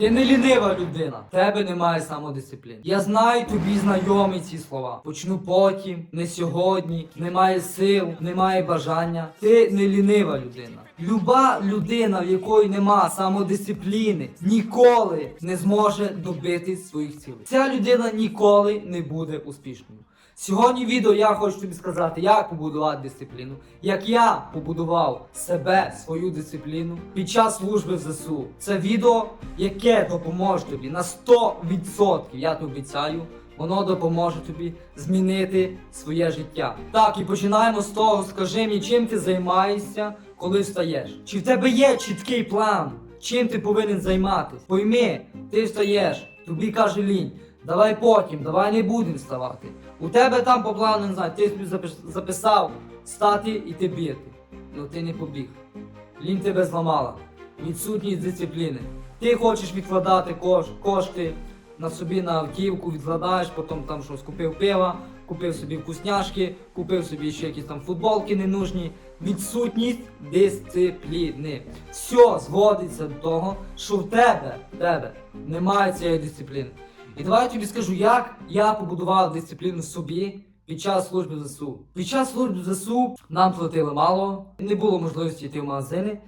Ти не лінива людина, тебе немає самодисципліни. Я знаю тобі знайомі ці слова. Почну потім, не сьогодні, немає сил, немає бажання. Ти не лінива людина. Люба людина, в якої нема самодисципліни, ніколи не зможе добитись своїх цілей. Ця людина ніколи не буде успішною. Сьогодні відео я хочу тобі сказати, як побудувати дисципліну, як я побудував себе, свою дисципліну під час служби в ЗСУ. Це відео, яке допоможе тобі на 100%, я тобі обіцяю. Воно допоможе тобі змінити своє життя. Так, і починаємо з того, скажи мені, чим ти займаєшся, коли встаєш? Чи в тебе є чіткий план, чим ти повинен займатися? Пойми, ти встаєш, тобі каже лінь. Давай потім, давай не будемо вставати. У тебе там по плану не знаю, ти собі записав стати і ти бігти. Ну ти не побіг. Лінь тебе зламала. Відсутність дисципліни. Ти хочеш відкладати кош, кошти на собі на автівку, відкладаєш, потім там щось купив пива, купив собі вкусняшки, купив собі ще якісь там футболки ненужні. Відсутність дисципліни. Все зводиться до того, що в тебе, в тебе немає цієї дисципліни. І давай я тобі скажу, як я побудував дисципліну собі під час служби в ЗСУ. Під час служби в ЗСУ нам платили мало, не було можливості йти в магазини.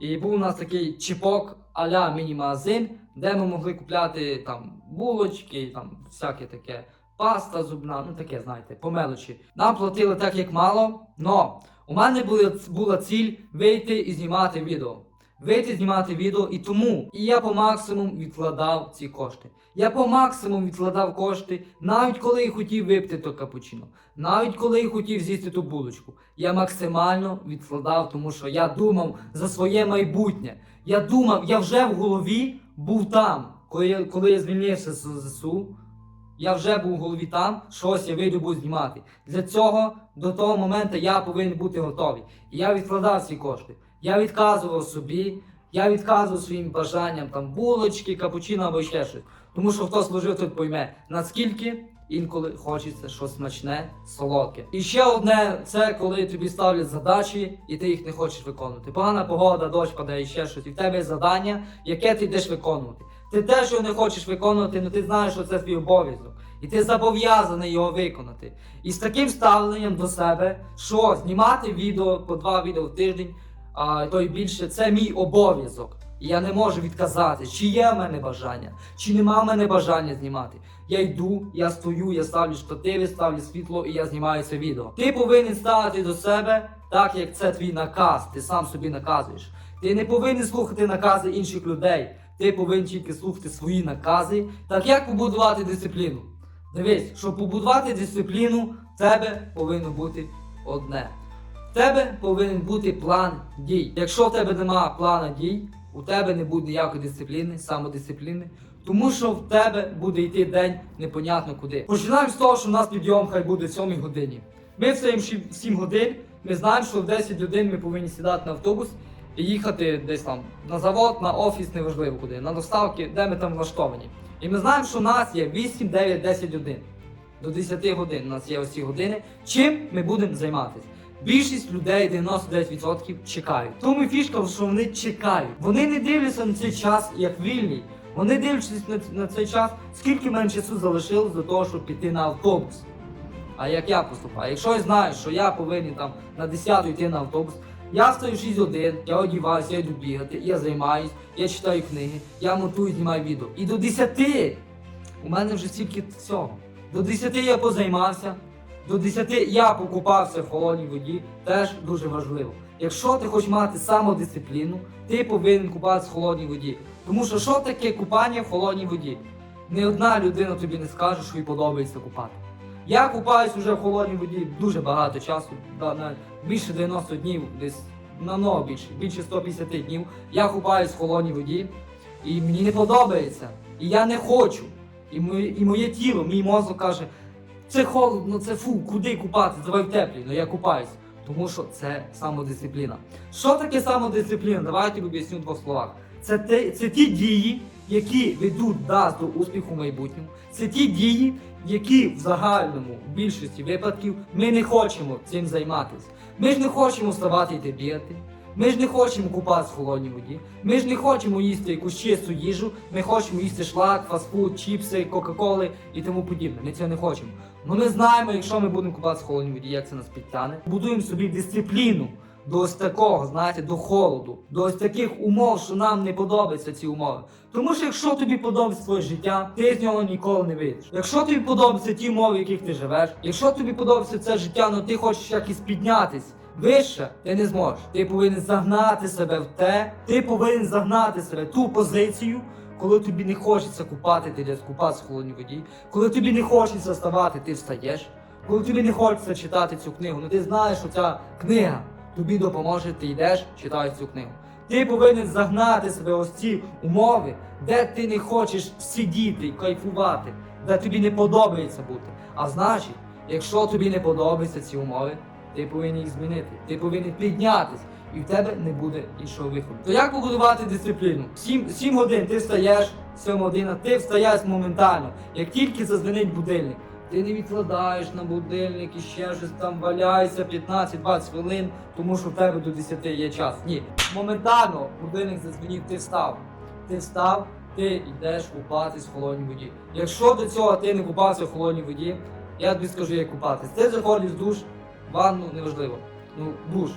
І був у нас такий чіпок а-ля міні-магазин, де ми могли купляти там булочки, там всяке таке, паста зубна, ну таке, знаєте, по мелочі. Нам платили так, як мало, но у мене була, була ціль вийти і знімати відео. Вийти знімати відео і тому і я по максимуму відкладав ці кошти. Я по максимуму відкладав кошти, навіть коли я хотів випити то капучино, навіть коли я хотів з'їсти ту булочку. Я максимально відкладав, тому що я думав за своє майбутнє. Я думав, я вже в голові був там, коли я, коли я звільнився з ЗСУ. Я вже був в голові там, щось я вийду буду знімати. Для цього до того моменту я повинен бути готовий. І я відкладав ці кошти. Я відказував собі, я відказував своїм бажанням там булочки, капучино або ще щось. Тому що хто служив, той пойме, наскільки інколи хочеться щось смачне, солодке. І ще одне, це коли тобі ставлять задачі, і ти їх не хочеш виконувати. Погана погода, дощ падає, ще щось. І в тебе є завдання, яке ти йдеш виконувати. Ти те, що не хочеш виконувати, ну ти знаєш, що це твій обов'язок. І ти зобов'язаний його виконати. І з таким ставленням до себе, що знімати відео по два відео в тиждень, а то й більше, це мій обов'язок. Я не можу відказати, чи є в мене бажання, чи нема в мене бажання знімати. Я йду, я стою, я ставлю штативи, ставлю світло і я знімаю це відео. Ти повинен ставити до себе так, як це твій наказ. Ти сам собі наказуєш. Ти не повинен слухати накази інших людей. Ти повинен тільки слухати свої накази. Так як побудувати дисципліну? Дивись, щоб побудувати дисципліну, в тебе повинно бути одне. В тебе повинен бути план дій. Якщо в тебе немає плану дій, у тебе не буде ніякої дисципліни, самодисципліни, тому що в тебе буде йти день непонятно куди. Починаємо з того, що у нас підйом хай буде в 7 годині. Ми встаємо в 7 годин, ми знаємо, що в 10 годин ми повинні сідати на автобус і їхати десь там на завод, на офіс, неважливо куди, на доставки, де ми там влаштовані. І ми знаємо, що у нас є 8, 9, 10 годин. До 10 годин у нас є ось ці години. Чим ми будемо займатися? Більшість людей, 99% чекають. Тому фішка, що вони чекають. Вони не дивляться на цей час як вільний. Вони дивляться на, на цей час, скільки мене часу залишилось до того, щоб піти на автобус. А як я поступаю? Якщо я знаю, що я повинен там на 10 йти на автобус, я встаю в 6 годин, я одіваюся, я йду бігати, я займаюсь, я читаю книги, я монтую, знімаю відео. І до 10 у мене вже стільки всього. До 10 я позаймався, до 10 я покупався в холодній воді, теж дуже важливо. Якщо ти хочеш мати самодисципліну, ти повинен купатися в холодній воді. Тому що що таке купання в холодній воді? Не одна людина тобі не скаже, що їй подобається купати. Я купаюсь вже в холодній воді дуже багато часу, більше 90 днів, десь намного більше, більше 150 днів. Я купаюсь в холодній воді, і мені не подобається. І я не хочу. І моє, і моє тіло, мій мозок каже, це холодно, це фу, куди купатися, давай в теплі. Ну я купаюсь. Тому що це самодисципліна. Що таке самодисципліна? Давайте об'ясню в двох словах. Це, те, це ті дії, які ведуть нас до успіху в майбутньому. Це ті дії, які в загальному, в більшості випадків, ми не хочемо цим займатися. Ми ж не хочемо вставати йти бігати. Ми ж не хочемо купатися в холодній воді. Ми ж не хочемо їсти якусь чисту їжу. Ми хочемо їсти шлак, фастфуд, чіпси, кока-коли і тому подібне. Ми цього не хочемо. Ну ми знаємо, якщо ми будемо купатися в холодній воді, як це нас підтягне. Будуємо собі дисципліну. До ось такого, знаєте, до холоду, до ось таких умов, що нам не подобаються ці умови. Тому що якщо тобі подобається твоє життя, ти з нього ніколи не вийдеш. Якщо тобі подобаються ті умови, в яких ти живеш, якщо тобі подобається це життя, але ти хочеш якось піднятись вище, ти не зможеш. Ти повинен загнати себе в те, ти повинен загнати себе в ту позицію, коли тобі не хочеться купати, ти йдеш купатися в холодній воді, коли тобі не хочеться вставати, ти встаєш. Коли тобі не хочеться читати цю книгу, ну ти знаєш, що ця книга тобі допоможе, ти йдеш, читаєш цю книгу. Ти повинен загнати себе ось ці умови, де ти не хочеш сидіти і кайфувати, де тобі не подобається бути. А значить, якщо тобі не подобаються ці умови, ти повинен їх змінити. Ти повинен піднятись, і в тебе не буде іншого виходу. То як побудувати дисципліну? Сім, сім годин ти встаєш, сьома година, ти встаєш моментально. Як тільки зазвенить будильник, ти не відкладаєш на будильник і ще щось там валяєшся 15-20 хвилин, тому що в тебе до 10 є час. Ні. Моментально будильник зазвенів, ти встав. Ти встав, ти йдеш купатись в холодній воді. Якщо до цього ти не купався в холодній воді, я тобі скажу, як купатись. Ти заходиш в душ, ванну неважливо. Ну, душ.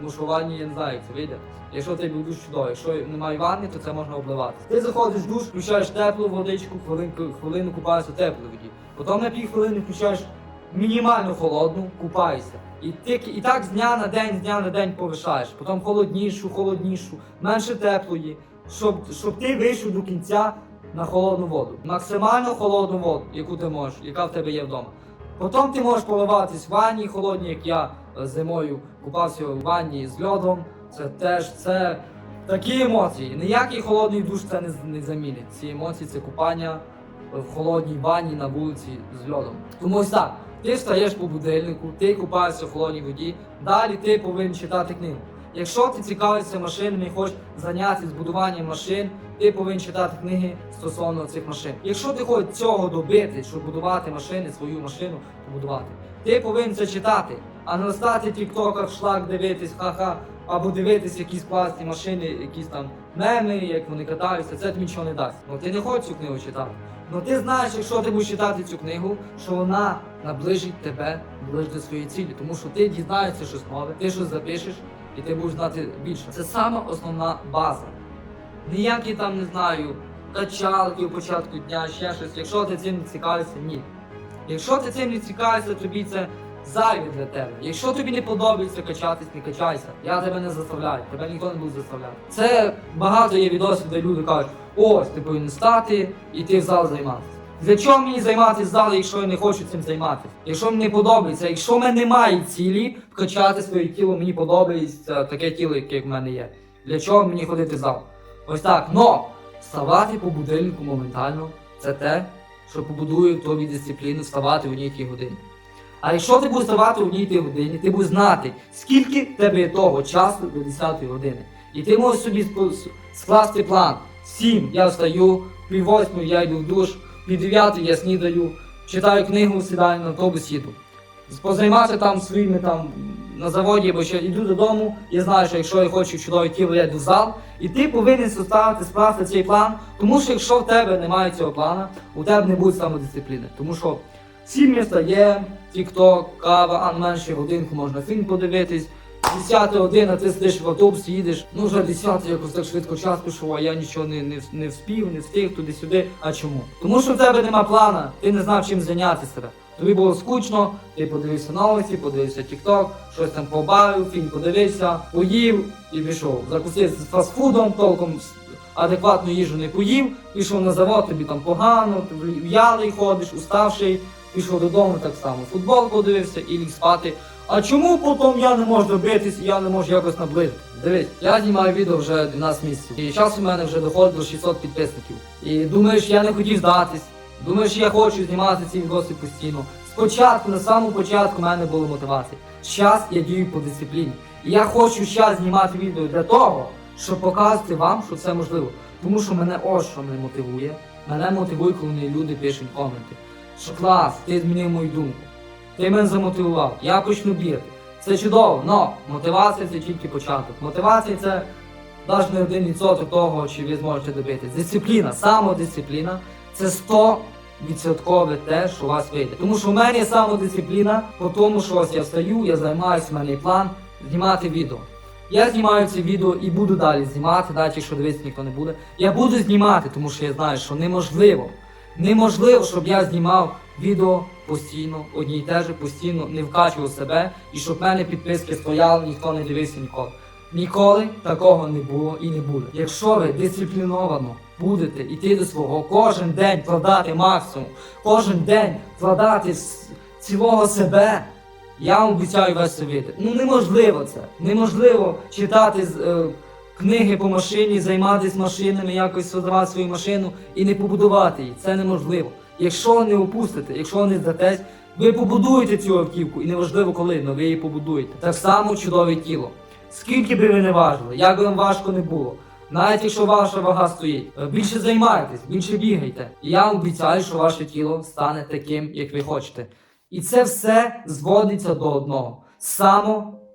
Тому що в ванні я не знаю, як це вийде. Якщо ти був душ чудовий, якщо немає ванни, то це можна обливати. Ти заходиш в душ, включаєш теплу водичку, хвилинку, хвилину купаєшся в теплій воді. Потім на пів хвилини включаєш мінімально холодну, купаєшся. І ти і так з дня на день, з дня на день повишаєш. Потім холоднішу, холоднішу, менше теплої, щоб, щоб ти вийшов до кінця на холодну воду. Максимально холодну воду, яку ти можеш, яка в тебе є вдома. Потім ти можеш поливатись в ванні холодній, як я зимою купався в ванні з льодом. Це теж це такі емоції. Ніякий холодний душ це не, не замінить. Ці емоції це купання в холодній ванні на вулиці з льодом. Тому ось так. Ти встаєш по будильнику, ти купаєшся в холодній воді, далі ти повинен читати книгу. Якщо ти цікавишся машинами і хочеш зайнятися збудуванням машин, ти повинен читати книги стосовно цих машин. Якщо ти хочеш цього добити, щоб будувати машини, свою машину побудувати, ти повинен це читати, а не стати в шлак дивитись, ха-ха, або дивитись якісь класні машини, якісь там меми, як вони катаються, це тобі нічого не дасть. Ну ти не хочеш цю книгу читати. Ну ти знаєш, якщо ти будеш читати цю книгу, що вона наближить тебе ближче до своєї цілі, тому що ти дізнаєшся щось нове, ти щось запишеш і ти будеш знати більше. Це сама основна база. Ніякі там не знаю, качалки у початку дня, ще щось. Якщо ти цим не цікавишся, ні. Якщо ти цим не цікавишся, тобі це зайве для тебе. Якщо тобі не подобається качатись, не качайся. Я тебе не заставляю, тебе ніхто не буде заставляти. Це багато є відосів, де люди кажуть, ось ти повинен стати і ти в зал займатися. Для чого мені займатися в залі, якщо я не хочу цим займатися? Якщо мені подобається, якщо в мене немає цілі вкачати своє тіло, мені подобається таке тіло, яке в мене є. Для чого мені ходити в зал? Ось так. Но вставати по будильнику моментально це те, що побудує тобі дисципліну вставати в одній годині. А якщо ти будеш вставати в одній годині, ти будеш знати, скільки тебе того часу до 10 години. І ти можеш собі скласти план. Сім я встаю, пів восьмої я йду в душ, пів дев'ятої я снідаю, читаю книгу, сідаю на автобус, їду. Позайматися там своїми там на заводі, або ще йду додому. Я знаю, що якщо я хочу чудове тіло, я йду в зал. І ти повинен составити справити цей план, тому що якщо в тебе немає цього плану, у тебе не буде самодисципліни. Тому що сім ми встаємо, тік-ток, кава, а менше годинку можна фільм подивитись. 10 година, ти сидиш в автобусі, їдеш, ну вже 10 якось так швидко час пішов, а я нічого не, не, не вспів, не встиг туди-сюди. А чому? Тому що в тебе нема плана, ти не знав чим зайняти себе. Тобі було скучно, ти подивився новості, подивився TikTok, щось там побавив, фільм подивився, поїв і пішов. Закусив з фастфудом, толком адекватну їжу не поїв, пішов на завод, тобі там погано, ти в'ялий ходиш, уставший, пішов додому так само. Футбол подивився і ліг спати. А чому потім я не можу добитись, я не можу якось наблизити? Дивись, я знімаю відео вже 12 місяців. І час у мене вже доходить до 600 підписників. І думаєш, я не хотів здатись. Думаєш, я хочу знімати ці відоси постійно. Спочатку, на самому початку, в мене була мотивація. Зараз я дію по дисципліні. І я хочу зараз знімати відео для того, щоб показати вам, що це можливо. Тому що мене ось що мене мотивує. Мене мотивує, коли люди пишуть коменти. Що клас, ти змінив мою думку. Ти мене замотивував, я почну бігати. Це чудово, але мотивація це тільки початок. Мотивація це навіть не один відсоток того, чи ви зможете добитись. Дисципліна, самодисципліна це 100 відсоткове те, що у вас вийде. Тому що в мене самодисципліна, по тому, що ось я встаю, я займаюся, в мене план знімати відео. Я знімаю це відео і буду далі знімати, навіть якщо дивитися ніхто не буде. Я буду знімати, тому що я знаю, що неможливо. Неможливо, щоб я знімав відео постійно, одні й те же, постійно не вкачував себе, і щоб в мене підписки стояли, ніхто не дивився ніколи. Ніколи такого не було і не буде. Якщо ви дисципліновано будете йти до свого, кожен день вкладати максимум, кожен день вкладати цілого себе, я вам обіцяю вас вийти. Ну неможливо це. Неможливо читати з, е, книги по машині, займатися машинами, якось создавати свою машину і не побудувати її. Це неможливо. Якщо не опустите, якщо не здатесь, ви побудуєте цю автівку, і неважливо коли, але ви її побудуєте. Так само чудове тіло. Скільки би ви не важили, як би вам важко не було. Навіть якщо ваша вага стоїть, е, більше займайтесь, більше бігайте. І я вам обіцяю, що ваше тіло стане таким, як ви хочете. І це все зводиться до одного: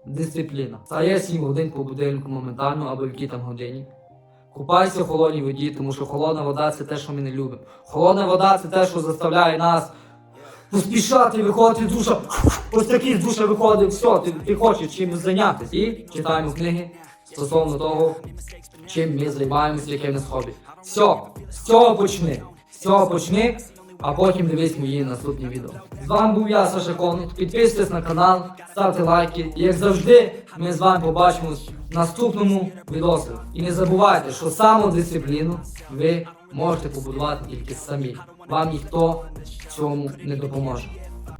самодисципліна. Стає 7 годин по будильнику моментально або в якій там годині. Купайся в холодній воді, тому що холодна вода це те, що ми не любимо. Холодна вода це те, що заставляє нас поспішати, виходити з душа. Ось такий з душа виходить, все, ти, ти хочеш чимось зайнятися. І читаємо книги стосовно того, чим ми займаємося, яке в нас хобі. Все, з цього почни. З цього почни, а потім дивись мої наступні відео. З вами був я, Саша Конник. Підписуйтесь на канал, ставте лайки. І як завжди, ми з вами побачимось в наступному відосі. І не забувайте, що самодисципліну ви можете побудувати тільки самі. Вам ніхто цьому не допоможе.